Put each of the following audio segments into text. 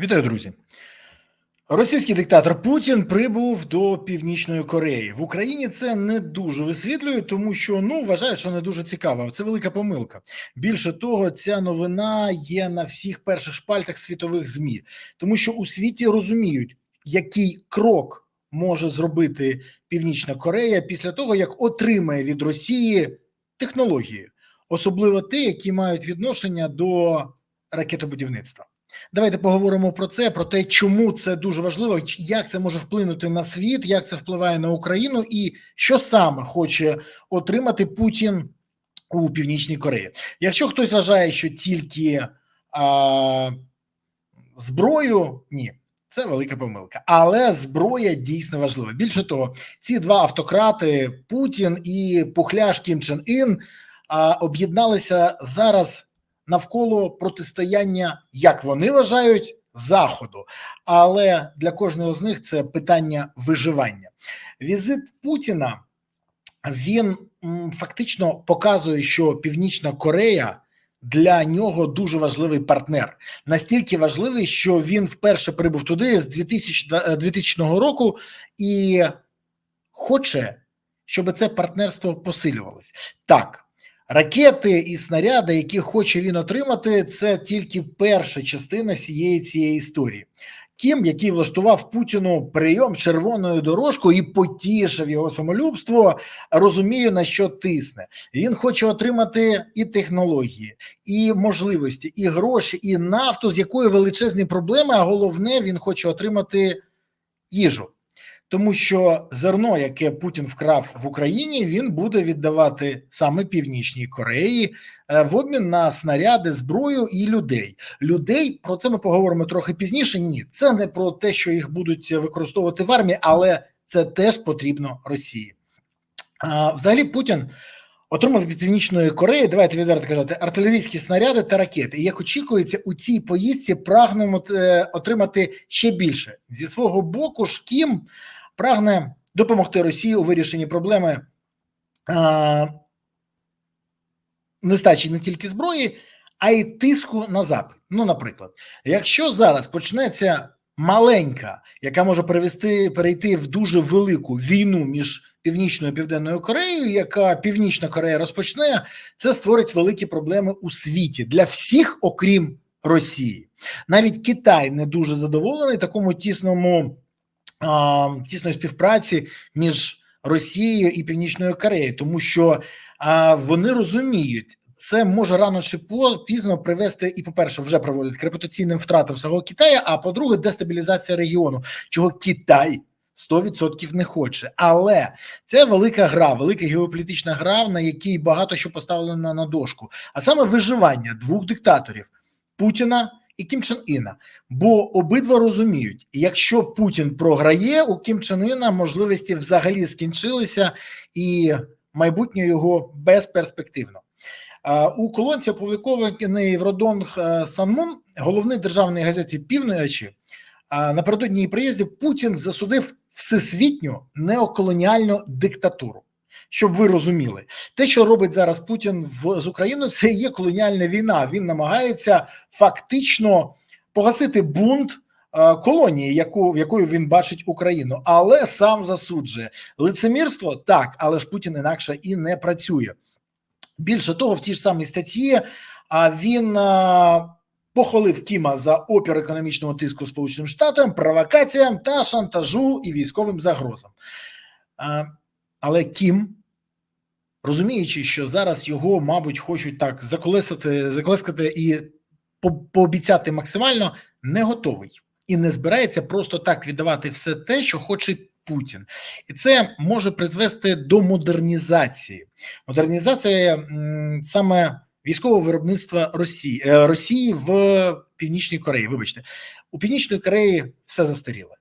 Вітаю, друзі. Російський диктатор Путін прибув до Північної Кореї в Україні. Це не дуже висвітлює, тому що ну вважають, що не дуже цікаво. Це велика помилка. Більше того, ця новина є на всіх перших шпальтах світових змі, тому що у світі розуміють, який крок може зробити Північна Корея після того, як отримає від Росії технології, особливо ті, які мають відношення до ракетобудівництва. Давайте поговоримо про це, про те, чому це дуже важливо, як це може вплинути на світ, як це впливає на Україну, і що саме хоче отримати Путін у Північній Кореї. Якщо хтось вважає, що тільки а, зброю, ні. Це велика помилка, але зброя дійсно важлива. Більше того, ці два автократи Путін і Пухляш Кім Чен Ін об'єдналися зараз навколо протистояння, як вони вважають, заходу. Але для кожного з них це питання виживання. Візит Путіна він фактично показує, що Північна Корея. Для нього дуже важливий партнер, настільки важливий, що він вперше прибув туди з 2000, 2000 року і хоче, щоб це партнерство посилювалось. Так, Ракети і снаряди, які хоче він отримати, це тільки перша частина всієї цієї історії. Кім, який влаштував Путіну прийом червоною дорожкою і потішив його самолюбство, розуміє на що тисне. Він хоче отримати і технології, і можливості, і гроші, і нафту, з якої величезні проблеми. А головне, він хоче отримати їжу тому що зерно, яке Путін вкрав в Україні, він буде віддавати саме Північній Кореї е, в обмін на снаряди, зброю і людей. Людей про це ми поговоримо трохи пізніше. Ні, це не про те, що їх будуть використовувати в армії, але це теж потрібно Росії. Взагалі, Путін. Отримав від Північної Кореї, давайте відверто казати, артилерійські снаряди та ракети. І як очікується, у цій поїздці прагнемо е, отримати ще більше зі свого боку. ж Кім прагне допомогти Росії у вирішенні проблеми а, нестачі не тільки зброї, а й тиску на запит. Ну, наприклад, якщо зараз почнеться маленька, яка може перевести перейти в дуже велику війну між Північною і Південною Кореєю, яка Північна Корея розпочне, це створить великі проблеми у світі для всіх, окрім Росії. Навіть Китай не дуже задоволений такому тісному тісної співпраці між Росією і Північною Кореєю, тому що вони розуміють. Це може рано чи пізно привести і, по перше, вже приводить к репутаційним втратам самого Китаю. А по-друге, дестабілізація регіону, чого Китай 100% не хоче. Але це велика гра, велика геополітична гра, на якій багато що поставлено на дошку, а саме виживання двох диктаторів Путіна і Кім Чен Іна. Бо обидва розуміють, якщо Путін програє, у Кім Чен Іна можливості взагалі скінчилися, і майбутнє його безперспективно. У колонці опублікований в Родонг Санмун, головний державний газеті Півночі, напередодні приїзді Путін засудив всесвітню неоколоніальну диктатуру щоб ви розуміли, те, що робить зараз Путін в з Україною, це є колоніальна війна. Він намагається фактично погасити бунт. Е, колонії, яку в якою він бачить Україну, але сам засуджує лицемірство так, але ж Путін інакше і не працює. Більше того, в тій ж самій статті а він а, е, похвалив Кіма за опір економічного тиску Сполученим Штатам, провокаціям та шантажу і військовим загрозам. Е, але Кім розуміючи, що зараз його, мабуть, хочуть так заколесити, заколескати і пообіцяти максимально, не готовий і не збирається просто так віддавати все те, що хоче. Путін, і це може призвести до модернізації. Модернізація саме військового виробництва Росії е, Росії в Північній Кореї. Вибачте, у Північній Кореї все застаріло.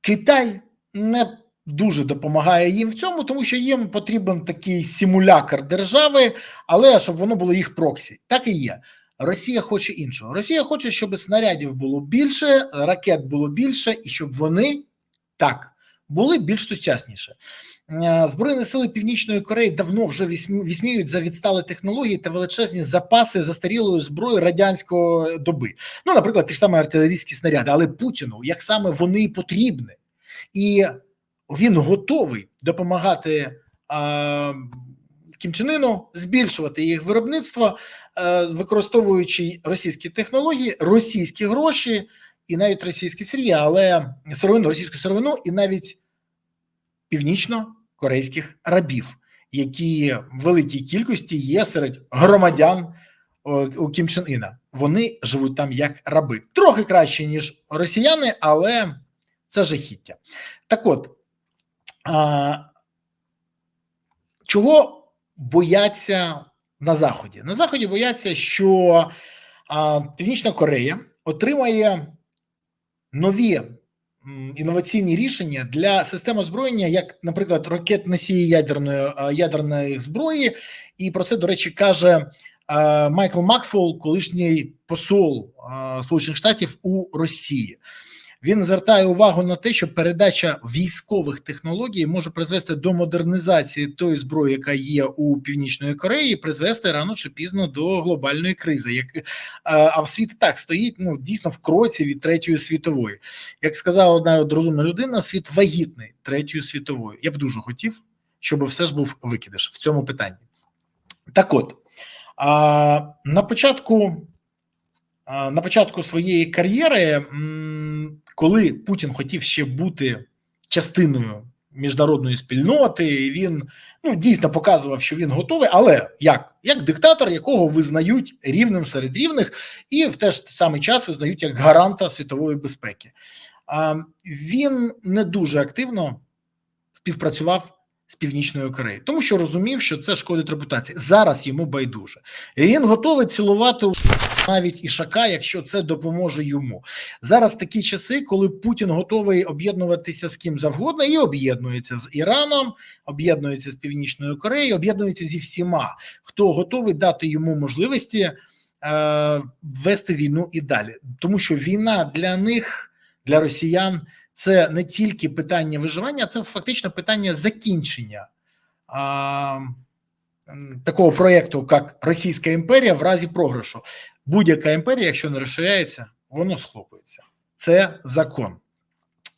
Китай не дуже допомагає їм в цьому, тому що їм потрібен такий симулякр держави, але щоб воно було їх проксі. Так і є. Росія хоче іншого. Росія хоче, щоб снарядів було більше, ракет було більше, і щоб вони так були більш сучасніше. Е, Збройні сили Північної Кореї давно вже вісмі- вісміють за відстали технології та величезні запаси застарілої зброї радянської доби. Ну, наприклад, ті ж самі артилерійські снаряди, але Путіну як саме вони потрібні, і він готовий допомагати а, Кім Чен Іну збільшувати їх виробництво, е, використовуючи російські технології, російські гроші і навіть російські сир'ї, але сировину, російську сировину, і навіть північно-корейських рабів, які в великій кількості є серед громадян у Кім. Вони живуть там як раби, трохи краще ніж росіяни, але це жахіття. Так от чого бояться на заході? На заході бояться, що Північна Корея отримає нові інноваційні рішення для систем озброєння, як, наприклад, ракет носії ядерної ядерної зброї, і про це, до речі, каже Майкл Макфол, колишній посол Сполучених Штатів у Росії. Він звертає увагу на те, що передача військових технологій може призвести до модернізації тої зброї, яка є у північної Кореї, і призвести рано чи пізно до глобальної кризи. Як е, а в світ так стоїть ну дійсно в кроці від третьої світової. Як сказала одна розумна людина, світ вагітний третьої світової. Я б дуже хотів, щоб все ж був викидиш в цьому питанні. Так от а, на початку. На початку своєї кар'єри, коли Путін хотів ще бути частиною міжнародної спільноти, він ну дійсно показував, що він готовий, але як? Як диктатор, якого визнають рівним серед рівних, і в той ж самий час визнають як гаранта світової безпеки. А, Він не дуже активно співпрацював з Північною Кореєю, тому що розумів, що це шкодить репутації. Зараз йому байдуже. І він готовий цілувати навіть ішака, якщо це допоможе йому. Зараз такі часи, коли Путін готовий об'єднуватися з ким завгодно, і об'єднується з Іраном, об'єднується з Північною Кореєю, об'єднується зі всіма, хто готовий дати йому можливості е, вести війну і далі, тому що війна для них, для росіян, це не тільки питання виживання, це фактично питання закінчення. А, Такого проєкту, як Російська імперія, в разі програшу. Будь-яка імперія, якщо не розширяється, воно схлопується. Це закон.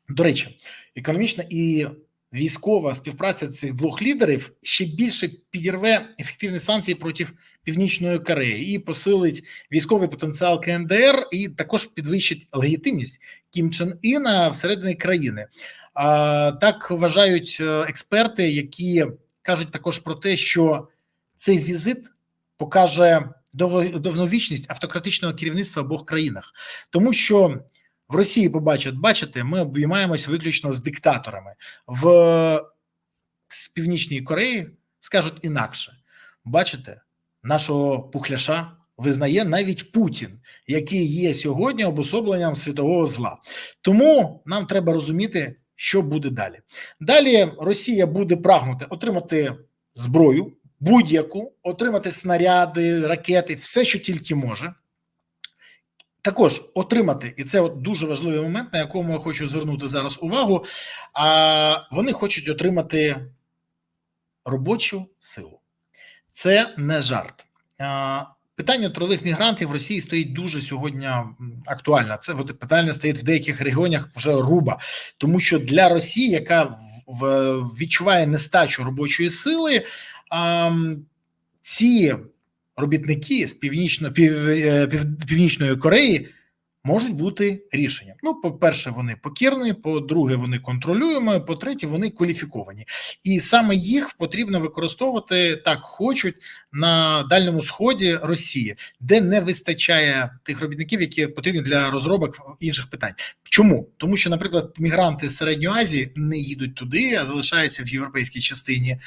До речі, економічна і військова співпраця цих двох лідерів ще більше підірве ефективні санкції проти Північної Кореї і посилить військовий потенціал КНДР, і також підвищить легітимність Кім Чен Іна всередині країни. А, Так вважають е, експерти, які кажуть також про те, що цей візит покаже довновічність автократичного керівництва в обох країнах, тому що в Росії побачать, бачите, ми обіймаємось виключно з диктаторами в з Північній Кореї скажуть інакше. Бачите, нашого пухляша визнає навіть Путін, який є сьогодні обособленням світового зла. Тому нам треба розуміти, що буде далі. Далі Росія буде прагнути отримати зброю будь-яку, отримати снаряди, ракети, все, що тільки може. Також отримати, і це от дуже важливий момент, на якому я хочу звернути зараз увагу. А вони хочуть отримати робочу силу. Це не жарт. Питання трудових мігрантів в Росії стоїть дуже сьогодні актуально. Це питання стоїть в деяких регіонах вже руба, тому що для Росії, яка відчуває нестачу робочої сили, ці робітники з північно пів, пів, північної Кореї можуть бути рішенням. Ну, по-перше, вони покірні, по-друге, вони контролюємо, по-третє, вони кваліфіковані, і саме їх потрібно використовувати так, хочуть на дальньому сході Росії, де не вистачає тих робітників, які потрібні для розробок інших питань. Чому тому, що, наприклад, мігранти з середньої Азії не їдуть туди, а залишаються в європейській частині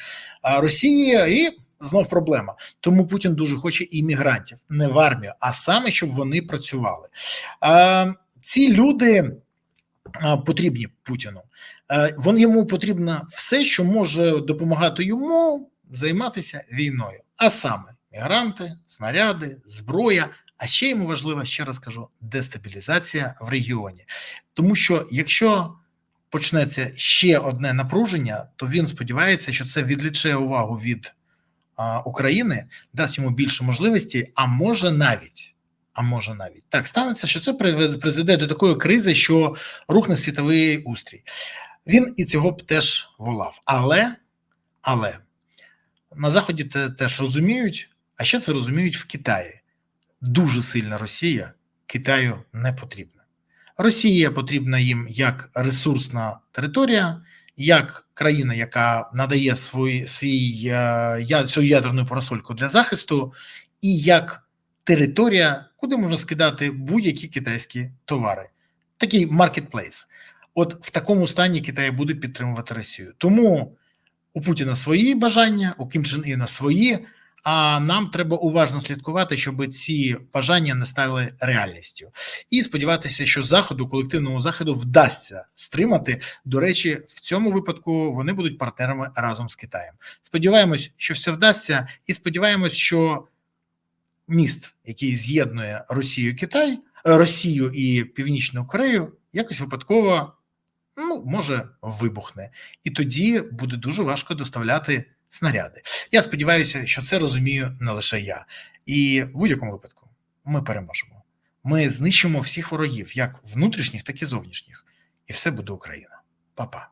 Росії і. Знов проблема, тому Путін дуже хоче іммігрантів, не в армію, а саме щоб вони працювали. А, Ці люди потрібні Путіну. А, Вон йому потрібно все, що може допомагати йому займатися війною, а саме мігранти, снаряди, зброя. А ще йому важлива, ще раз кажу, дестабілізація в регіоні, тому що якщо почнеться ще одне напруження, то він сподівається, що це відліче увагу від України, дасть йому більше можливості, а може навіть, а може навіть так станеться, що це призведе до такої кризи, що рухне світовий устрій. Він і цього б теж волав. Але, але на Заході те теж розуміють, а ще це розуміють в Китаї. Дуже сильна Росія Китаю не потрібна. Росія потрібна їм як ресурсна територія, як країна, яка надає свій, свій, е, я- свою ядерну парасольку для захисту, і як територія, куди можна скидати будь-які китайські товари. Такий маркетплейс. От в такому стані Китай буде підтримувати Росію. Тому у Путіна свої бажання, у Кім Чен Іна свої. А нам треба уважно слідкувати, щоб ці бажання не стали реальністю, і сподіватися, що заходу, колективному заходу, вдасться стримати. До речі, в цьому випадку вони будуть партнерами разом з Китаєм. Сподіваємось, що все вдасться, і сподіваємось, що міст, який з'єднує Росію, Китай, е, Росію і Північну Корею, якось випадково ну може вибухне, і тоді буде дуже важко доставляти снаряди. Я сподіваюся, що це розумію не лише я, і в будь-якому випадку ми переможемо. Ми знищимо всіх ворогів, як внутрішніх, так і зовнішніх, і все буде Україна. Па-па.